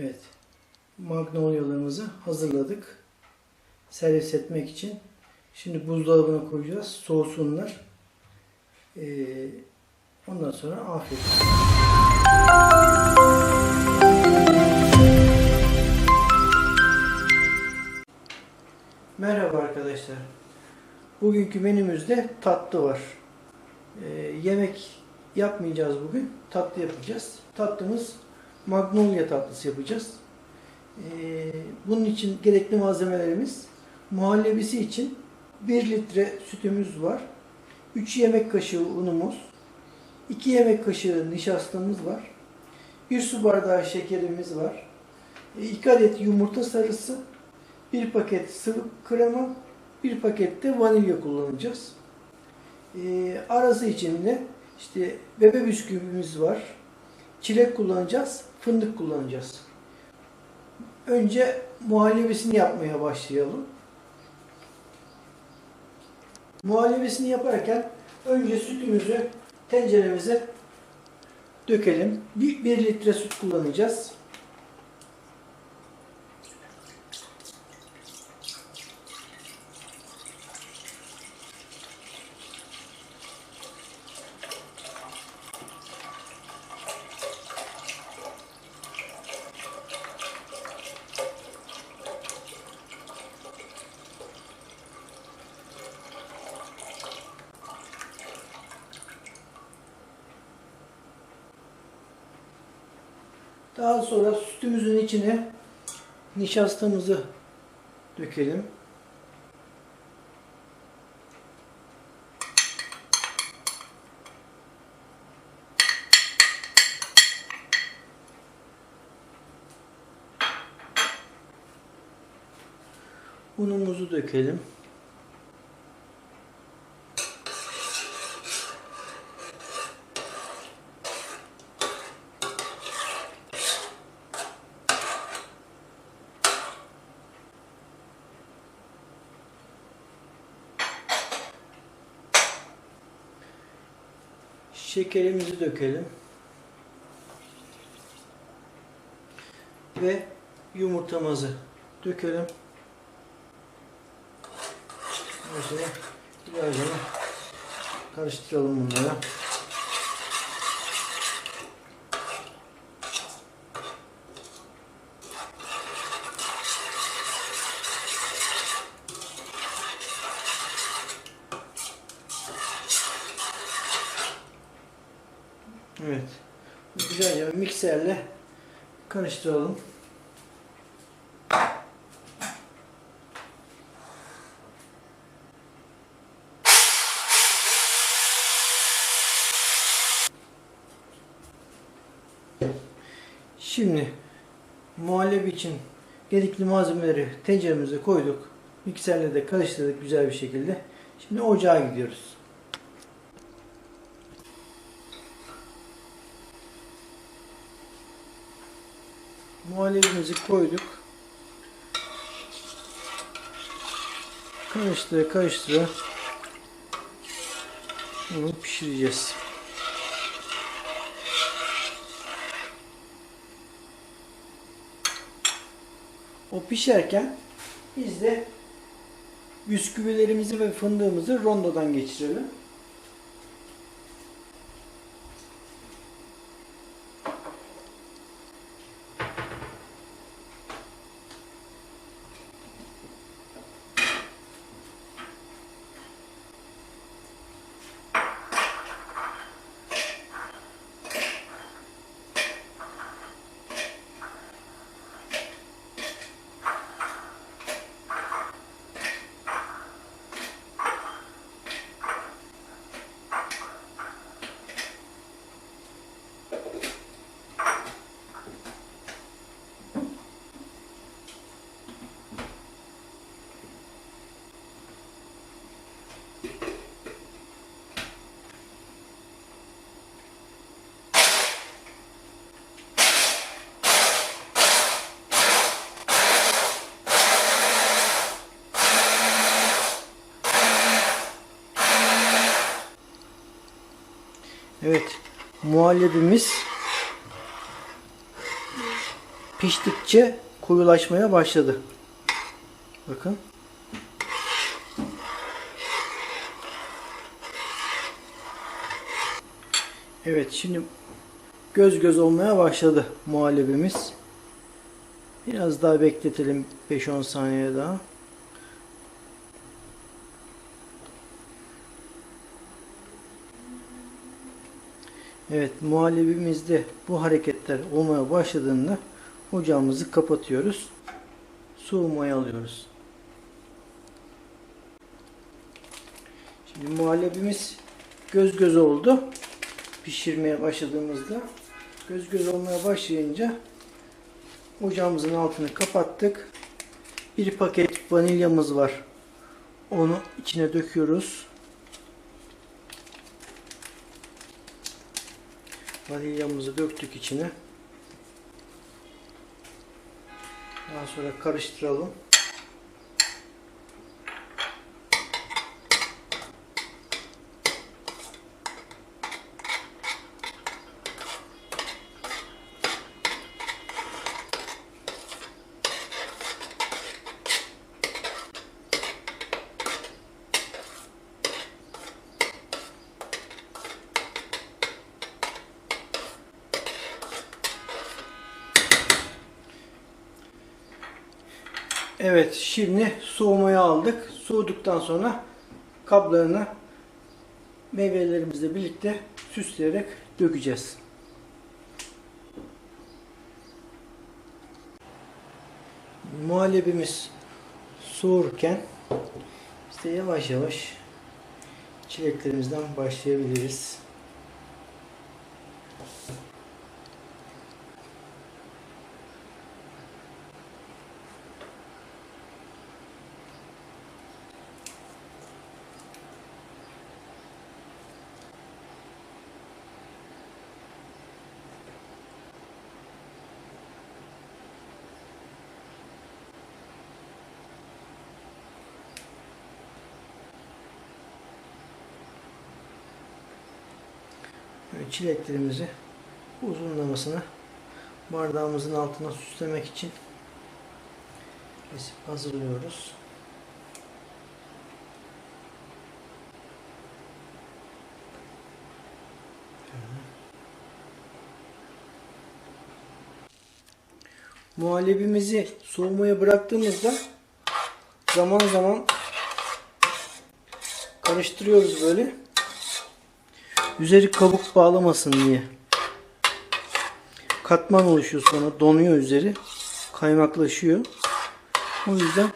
Evet. Magnolyalarımızı hazırladık. Servis etmek için. Şimdi buzdolabına koyacağız. Soğusunlar. Ee, ondan sonra afiyet. Merhaba arkadaşlar. Bugünkü menümüzde tatlı var. Ee, yemek yapmayacağız bugün. Tatlı yapacağız. Tatlımız magnolia tatlısı yapacağız. Ee, bunun için gerekli malzemelerimiz muhallebisi için 1 litre sütümüz var. 3 yemek kaşığı unumuz, 2 yemek kaşığı nişastamız var. 1 su bardağı şekerimiz var. 2 adet yumurta sarısı, 1 paket sıvı krema, 1 paket de vanilya kullanacağız. Ee, arası için de işte bebe bisküvimiz var. Çilek kullanacağız, fındık kullanacağız. Önce muhallebisini yapmaya başlayalım. Muhallebisini yaparken önce sütümüzü tenceremize dökelim. 1 litre süt kullanacağız. Daha sonra sütümüzün içine nişastamızı dökelim. Unumuzu dökelim. Şekerimizi dökelim. Ve yumurtamızı dökelim. Mesela güzelce karıştıralım bunları. Evet. Güzelce mikserle karıştıralım. Şimdi muhallebi için gerekli malzemeleri tenceremize koyduk. Mikserle de karıştırdık güzel bir şekilde. Şimdi ocağa gidiyoruz. Muhallebimizi koyduk. Karıştıra karıştıra bunu pişireceğiz. O pişerken biz de bisküvilerimizi ve fındığımızı rondodan geçirelim. Evet. Muhallebimiz piştikçe koyulaşmaya başladı. Bakın. Evet şimdi göz göz olmaya başladı muhallebimiz. Biraz daha bekletelim 5-10 saniye daha. Evet muhallebimizde bu hareketler olmaya başladığında ocağımızı kapatıyoruz. Soğumaya alıyoruz. Şimdi muhallebimiz göz göz oldu. Pişirmeye başladığımızda göz göz olmaya başlayınca ocağımızın altını kapattık. Bir paket vanilyamız var. Onu içine döküyoruz. Vanilyamızı döktük içine. Daha sonra karıştıralım. Evet şimdi soğumaya aldık. Soğuduktan sonra kaplarına meyvelerimizle birlikte süsleyerek dökeceğiz. Muhallebimiz soğurken işte yavaş yavaş çileklerimizden başlayabiliriz. Çileklerimizi uzunlamasına bardağımızın altına süslemek için kesip hazırlıyoruz. Muhallebimizi soğumaya bıraktığımızda zaman zaman karıştırıyoruz böyle. Üzeri kabuk bağlamasın diye. Katman oluşuyor sonra donuyor üzeri. Kaymaklaşıyor. O yüzden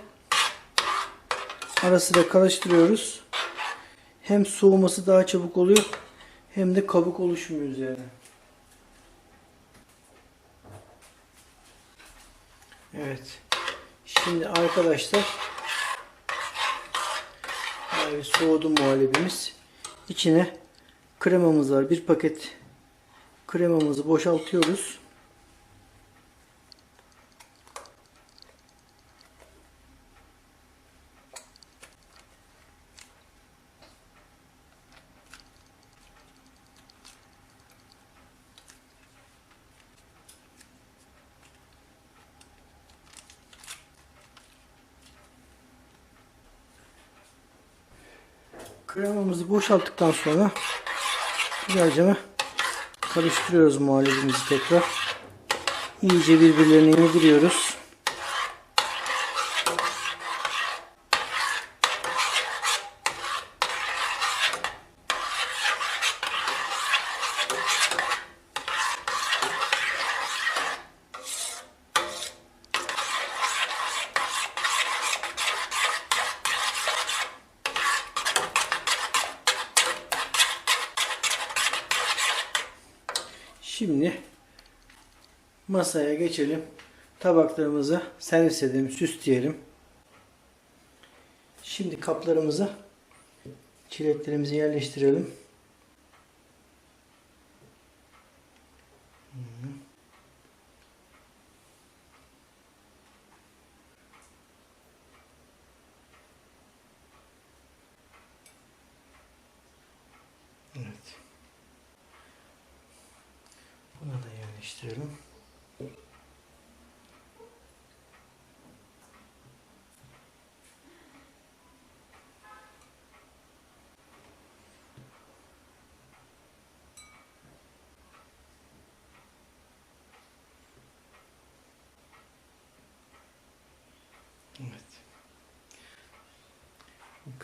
ara sıra karıştırıyoruz. Hem soğuması daha çabuk oluyor hem de kabuk oluşmuyor üzerine. Evet. Şimdi arkadaşlar yani soğudu muhallebimiz. İçine kremamız var. Bir paket kremamızı boşaltıyoruz. Kremamızı boşalttıktan sonra güzelce karıştırıyoruz muhallebimizi tekrar. İyice birbirlerine yediriyoruz. Şimdi masaya geçelim. Tabaklarımızı servis edelim, süsleyelim. Şimdi kaplarımıza çileklerimizi yerleştirelim. Evet. Buna da yerleştirelim. Evet.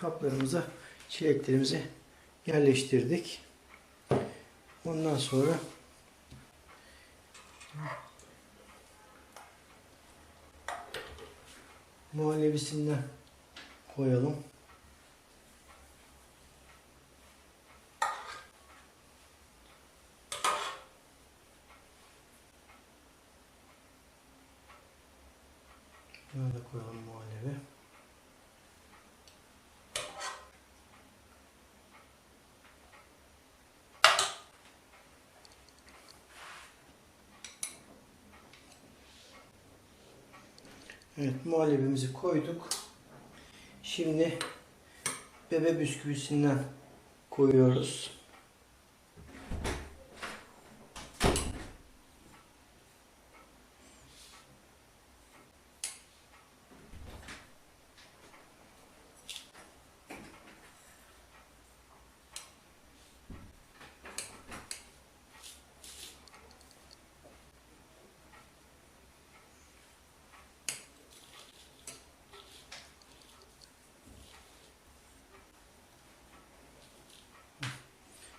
Kaplarımıza çileklerimizi yerleştirdik. Ondan sonra muhallebisinden koyalım. Buna da koyalım muhallebi. Evet muhallebimizi koyduk. Şimdi bebe bisküvisinden koyuyoruz.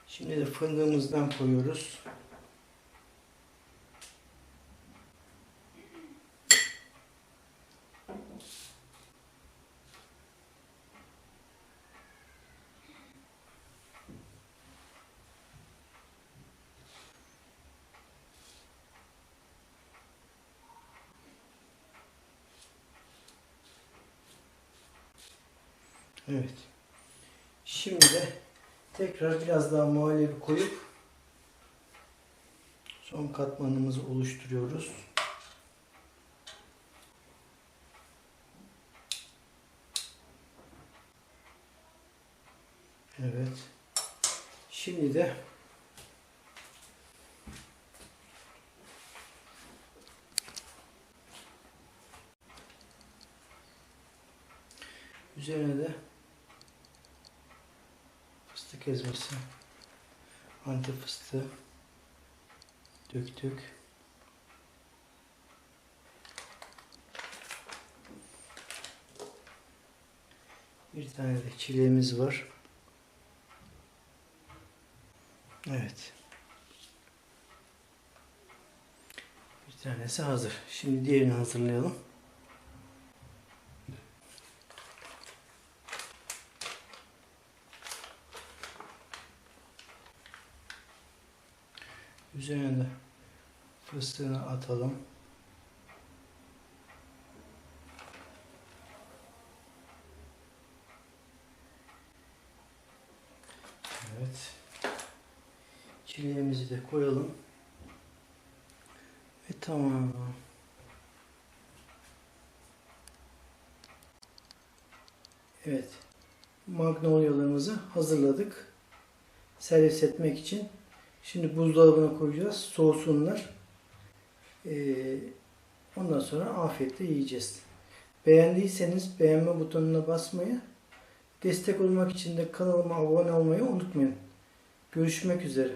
Şimdi de fındığımızdan koyuyoruz. Evet. Şimdi de Tekrar biraz daha muhallebi koyup son katmanımızı oluşturuyoruz. Evet. Şimdi de üzerine de ezmesi, antep fıstığı döktük. Bir tane de çileğimiz var. Evet. Bir tanesi hazır. Şimdi diğerini hazırlayalım. Üzerine fıstığını atalım. Evet. Çileğimizi de koyalım. Ve tamam. Evet. Magnolyalarımızı hazırladık. Servis etmek için. Şimdi buzdolabına koyacağız. Soğusunlar. Ee, ondan sonra afiyetle yiyeceğiz. Beğendiyseniz beğenme butonuna basmayı, destek olmak için de kanalıma abone olmayı unutmayın. Görüşmek üzere.